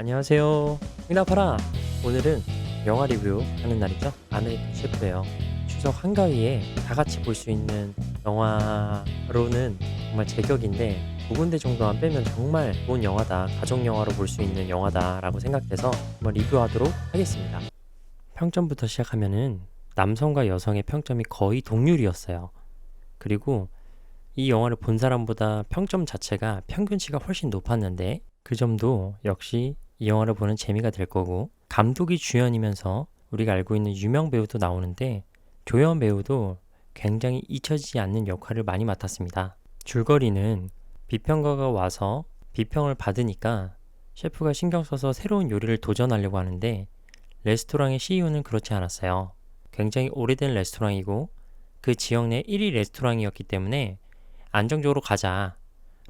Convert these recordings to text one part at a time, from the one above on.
안녕하세요. 응답하라. 오늘은 영화 리뷰 하는 날이죠. 아메리칸 셰프예요. 추석 한가위에 다 같이 볼 수 있는 영화로는 정말 제격인데 두 군데 정도만 빼면 정말 좋은 영화다. 가족 영화로 볼 수 있는 영화다라고 생각돼서 한번 리뷰하도록 하겠습니다. 평점부터 시작하면은 남성과 여성의 평점이 거의 동률이었어요. 그리고 이 영화를 본 사람보다 평점 자체가 평균치가 훨씬 높았는데 그 점도 역시 이 영화를 보는 재미가 될 거고 감독이 주연이면서 우리가 알고 있는 유명 배우도 나오는데 조연 배우도 굉장히 잊혀지지 않는 역할을 많이 맡았습니다. 줄거리는 비평가가 와서 비평을 받으니까 셰프가 신경 써서 새로운 요리를 도전하려고 하는데 레스토랑의 CEO는 그렇지 않았어요. 굉장히 오래된 레스토랑이고 그 지역 내 1위 레스토랑이었기 때문에 안정적으로 가자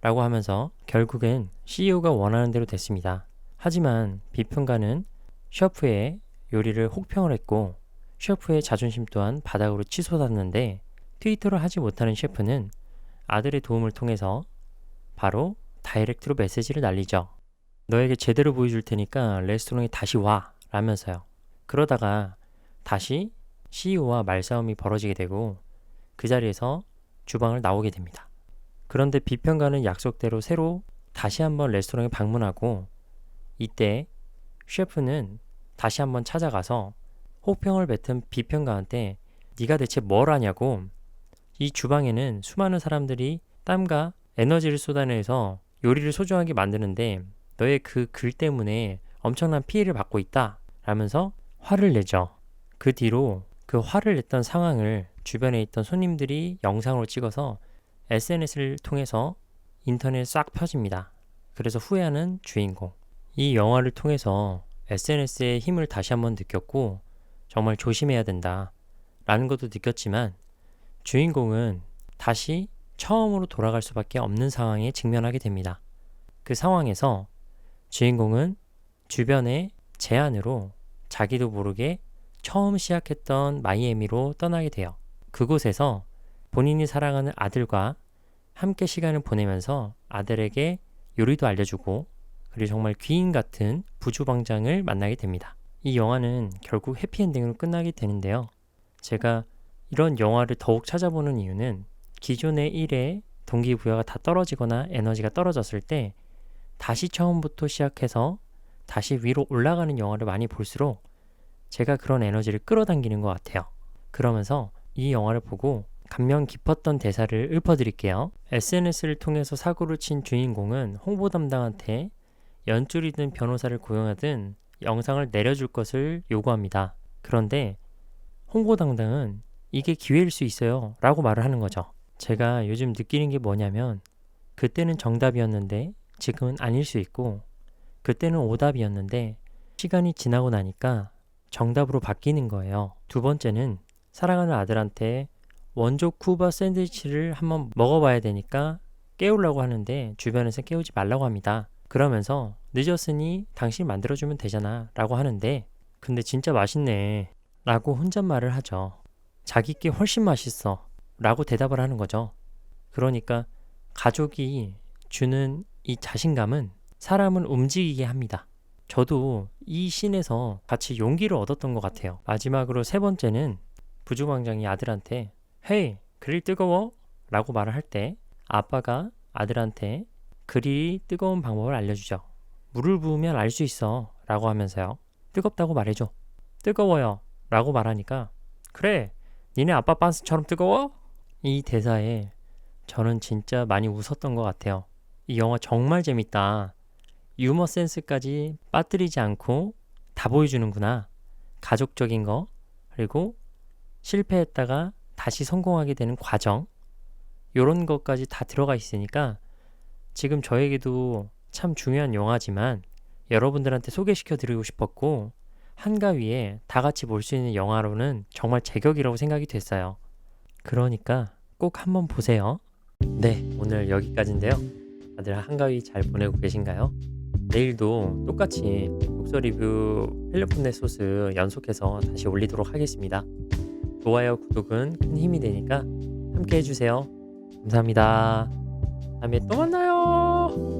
라고 하면서 결국엔 CEO가 원하는 대로 됐습니다. 하지만 비평가는 셰프의 요리를 혹평을 했고 셰프의 자존심 또한 바닥으로 치솟았는데 트위터를 하지 못하는 셰프는 아들의 도움을 통해서 바로 다이렉트로 메시지를 날리죠. 너에게 제대로 보여줄 테니까 레스토랑에 다시 와 라면서요. 그러다가 다시 CEO와 말싸움이 벌어지게 되고 그 자리에서 주방을 나오게 됩니다. 그런데 비평가는 약속대로 새로 다시 한번 레스토랑에 방문하고 이때 셰프는 다시 한번 찾아가서 혹평을 뱉은 비평가한테 네가 대체 뭘 하냐고 이 주방에는 수많은 사람들이 땀과 에너지를 쏟아내서 요리를 소중하게 만드는데 너의 그 글 때문에 엄청난 피해를 받고 있다 라면서 화를 내죠. 그 뒤로 그 화를 냈던 상황을 주변에 있던 손님들이 영상으로 찍어서 SNS를 통해서 인터넷에 싹 펴집니다. 그래서 후회하는 주인공. 이 영화를 통해서 SNS의 힘을 다시 한번 느꼈고 정말 조심해야 된다. 라는 것도 느꼈지만 주인공은 다시 처음으로 돌아갈 수밖에 없는 상황에 직면하게 됩니다. 그 상황에서 주인공은 주변의 제안으로 자기도 모르게 처음 시작했던 마이애미로 떠나게 돼요. 그곳에서 본인이 사랑하는 아들과 함께 시간을 보내면서 아들에게 요리도 알려주고 그리고 정말 귀인 같은 부주방장을 만나게 됩니다. 이 영화는 결국 해피엔딩으로 끝나게 되는데요. 제가 이런 영화를 더욱 찾아보는 이유는 기존의 일에 동기부여가 다 떨어지거나 에너지가 떨어졌을 때 다시 처음부터 시작해서 다시 위로 올라가는 영화를 많이 볼수록 제가 그런 에너지를 끌어당기는 것 같아요. 그러면서 이 영화를 보고 감명 깊었던 대사를 읊어드릴게요. SNS를 통해서 사고를 친 주인공은 홍보 담당한테 연줄이든 변호사를 고용하든 영상을 내려줄 것을 요구합니다. 그런데 홍보 담당은 이게 기회일 수 있어요 라고 말을 하는 거죠. 제가 요즘 느끼는 게 뭐냐면 그때는 정답이었는데 지금은 아닐 수 있고 그때는 오답이었는데 시간이 지나고 나니까 정답으로 바뀌는 거예요. 두 번째는 사랑하는 아들한테 원조 쿠바 샌드위치를 한번 먹어봐야 되니까 깨우려고 하는데 주변에서 깨우지 말라고 합니다. 그러면서 늦었으니 당신이 만들어주면 되잖아 라고 하는데 근데 진짜 맛있네 라고 혼잣말을 하죠. 자기께 훨씬 맛있어 라고 대답을 하는 거죠. 그러니까 가족이 주는 이 자신감은 사람을 움직이게 합니다. 저도 이 씬에서 같이 용기를 얻었던 것 같아요. 마지막으로 세 번째는 부주방장이 아들한테 헤이 그릴 뜨거워? 라고 말을 할 때 아빠가 아들한테 그릴이 뜨거운 방법을 알려주죠. 물을 부으면 알 수 있어 라고 하면서요. 뜨겁다고 말해줘. 뜨거워요 라고 말하니까 그래 니네 아빠 빤스처럼 뜨거워? 이 대사에 저는 진짜 많이 웃었던 것 같아요. 이 영화 정말 재밌다. 유머 센스까지 빠뜨리지 않고 다 보여주는구나. 가족적인 거, 그리고 실패했다가 다시 성공하게 되는 과정, 요런 것까지 다 들어가 있으니까 지금 저에게도 참 중요한 영화지만 여러분들한테 소개시켜 드리고 싶었고 한가위에 다 같이 볼 수 있는 영화로는 정말 제격이라고 생각이 됐어요. 그러니까 꼭 한번 보세요. 네, 오늘 여기까지인데요. 다들 한가위 잘 보내고 계신가요? 내일도 똑같이 독서 리뷰 헬로폰넷 소스 연속해서 다시 올리도록 하겠습니다. 좋아요, 구독은 큰 힘이 되니까 함께 해주세요. 감사합니다. 다음에 또 만나요.